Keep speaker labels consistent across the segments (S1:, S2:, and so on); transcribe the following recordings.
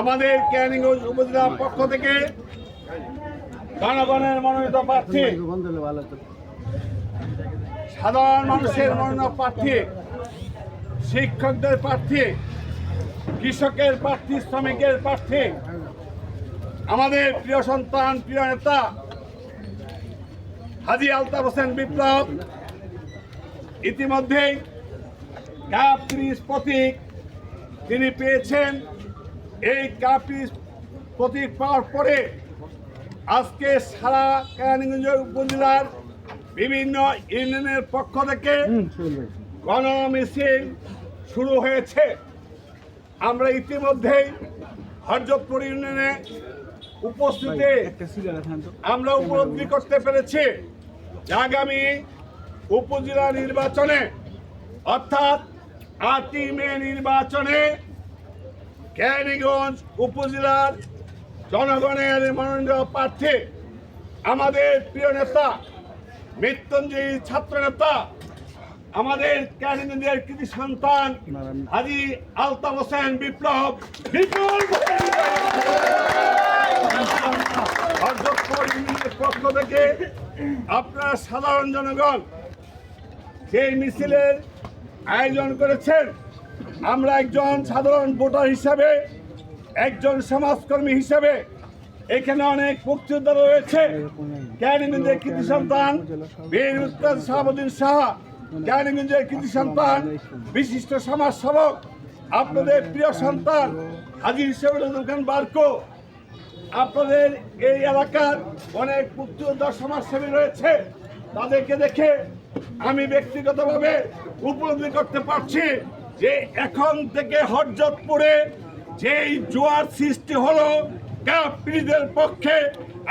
S1: আমাদের ক্যানিগঞ্জ উপজেলার পক্ষ থেকে জনগণের মনোনীত প্রার্থী, সাধারণ মানুষের মনোনীত প্রার্থী, শিক্ষকদের প্রার্থী, কৃষকের প্রার্থী, শ্রমিকের প্রার্থী, আমাদের প্রিয় সন্তান, প্রিয় নেতা, হাজি আলতাফ হোসেন বিপ্লব, ইতিমধ্যেই কাপ ত্রিশ প্রতীক তিনি পেয়েছেন। এই কাপ প্রতীক পাওয়ার পরে আজকে সারা কেরানীগঞ্জ উপজেলার বিভিন্ন ইউনিয়নের পক্ষ থেকে গণ মিছিল শুরু হয়েছে। আমরা ইতিমধ্যেই হরজতপুর ইউনিয়নে উপস্থিতি। আমরা উপলব্ধি করতে পেরেছি আগামী উপজেলা নির্বাচনে অর্থাৎ আটই মে নির্বাচনে ক্যানিগঞ্জ উপজেলার জনগণের মনোনীত প্রার্থী, আমাদের প্রিয় নেতা, মৃত্যুঞ্জয়ী ছাত্র নেতা, আমাদের ক্যানিগঞ্জের কৃতি সন্তান হাজি আলতাফ হোসেন বিপ্লব বিপুল পক্ষ থেকে আপনারা সাধারণ জনগণ সেই মিছিলের আয়োজন করেছেন আমরা একজন সাধারণ ভোটার হিসাবে, একজন সমাজকর্মী হিসাবে এখানে অনেক মুক্তিযোদ্ধা রয়েছে। ক্যানিগঞ্জের কৃতি সন্তান, বীর উস্তাদ শাহাবুদ্দিন শাহ ক্যানিগঞ্জের কৃতি সন্তান, বিশিষ্ট সমাজ সেবক, আপনাদের প্রিয় সন্তান, হাজি হিসেবে খান বার্কো, আপনাদের এই এলাকার অনেক মুক্তিযোদ্ধা সমাজসেবী রয়েছে। তাদেরকে দেখে আমি ব্যক্তিগতভাবে উপলব্ধি করতে পারছি। যে এখন থেকে হরজতপুরে যেই জোয়ার সৃষ্টি হলো কাপড়িদের পক্ষে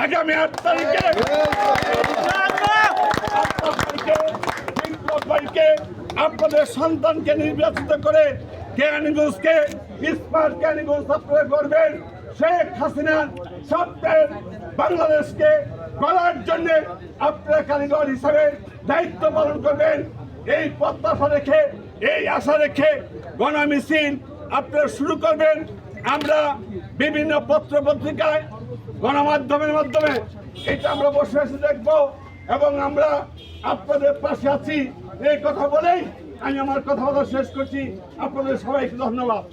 S1: আগামী আট তারিখে আপনাদের সন্তানকে নির্বাচিত করে ক্যানিগঞ্জকে স্মার্ট ক্যানিগঞ্জ আপনারা করবেন। শেখ হাসিনার সত্যের বাংলাদেশকে গড়ার জন্য আপনারা কারিগর হিসাবে দায়িত্ব পালন করবেন। এই প্রত্যাশা রেখে, এই আশা রেখে গণমিছিল আপনারা শুরু করবেন। আমরা বিভিন্ন পত্র পত্রিকায় গণমাধ্যমের মাধ্যমে এটা আমরা বসে বসে দেখব এবং আমরা আপনাদের পাশে আছি। এই কথা বলেই আমি আমার কথা বলা শেষ করছি। আপনাদের সবাইকে ধন্যবাদ।